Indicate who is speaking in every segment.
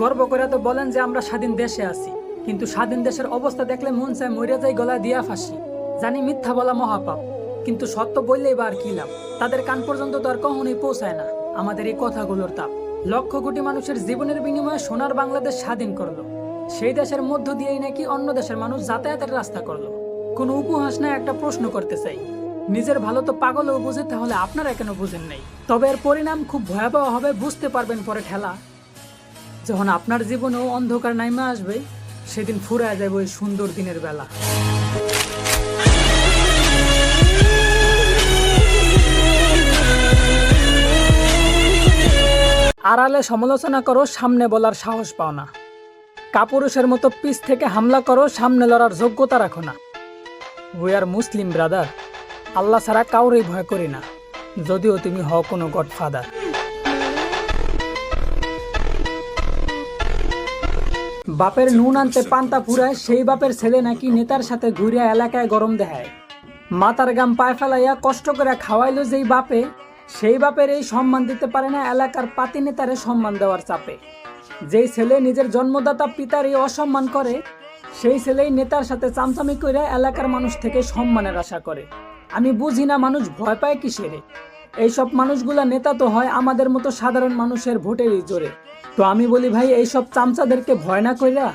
Speaker 1: গর্ব করে তো বলেন যে আমরা স্বাধীন দেশে আছি। কিন্তু স্বাধীন দেশের অবস্থা দেখলে মন চায় মরে যাই গলা দিয়া ফাঁসি। জানি মিথ্যা বলা মহাপাপ, কিন্তু সত্য বললেই বা আর কি লাভ? তাদের কান পর্যন্ত তো আর কখনোই পৌঁছায় না। আমাদের এই কথাগুলোর তাপ। লক্ষ কোটি মানুষের জীবনের বিনিময়ে সোনার বাংলাদেশ স্বাধীন করল। সেই দেশের মধ্য দিয়েই নাকি অন্য দেশের মানুষ যাতায়াতের রাস্তা করল। কোনো উপহাস না একটা প্রশ্ন করতে চাই। নিজের ভালো তো পাগলও বুঝে, তাহলে আপনারা কেন বুঝেন নাই? তবে এর পরিণাম খুব ভয়াবহ হবে, বুঝতে পারবেন পরে ঠেলা। যখন আপনার জীবনেও অন্ধকার নাইমা আসবে, সেদিন ফুরায় যাবে ওই সুন্দর দিনের বেলা। আড়ালে সমালোচনা করো, সামনে বলার সাহস পাও না। কাপুরুষের মতো পিছ থেকে হামলা করো, সামনে লড়ার যোগ্যতা রাখো না। উই আর মুসলিম ব্রাদার আল্লাহ ছাড়া কাউরেই ভয় করি না। যদিও তুমি হও কোনো গডফাদার। বাপের নুন আনতে পান্তা ফুরায়, সেই বাপের ছেলে নাকি নেতার সাথে ঘুরিয়া এলাকায় গরম দেখায়। মাতার গাম পায়ে ফেলাইয়া কষ্ট করে খাওয়াইলো যেই বাপে, সেই বাপের এই সম্মান দিতে পারে না এলাকার পাতি নেতারে সম্মান দেওয়ার চাপে। যেই ছেলে নিজের জন্মদাতা পিতার এই অসম্মান করে, সেই ছেলেই নেতার সাথে চামচামি করে এলাকার মানুষ থেকে সম্মানের আশা করে। আমি বুঝি না মানুষ ভয় পায় কিসেরে। এইসব মানুষগুলা নেতা তো হয় আমাদের মতো সাধারণ মানুষের ভোটেরই জোরে। তো আমি বলি, ভাই, এইসব চামচাদেরকে ভয় না কইরা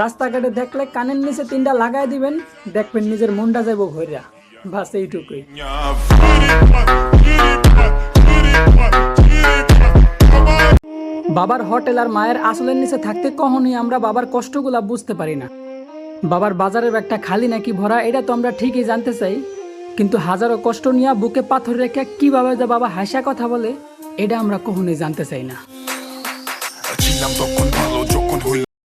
Speaker 1: রাস্তাঘাটে দেখলে কানের নিচে তিনটা লাগাই দিবেন, দেখবেন নিজের মনটা যাইব ঘইরা। বাস এইটুকুই। বাবার হোটেল আর মায়ের আসলের নিচে থাকতে কখনই আমরা বাবার কষ্টগুলা বুঝতে পারি না। বাবার বাজারের ব্যাগটা খালি নাকি ভরা, এটা তো আমরা ঠিকই জানতে চাই। কিন্তু হাজারো কষ্ট নিয়ে বুকে পাথর রেখে কীভাবে যে বাবা হাসা কথা বলে, এটা আমরা কখনোই জানতে চাই না।
Speaker 2: 尽量做困套路中。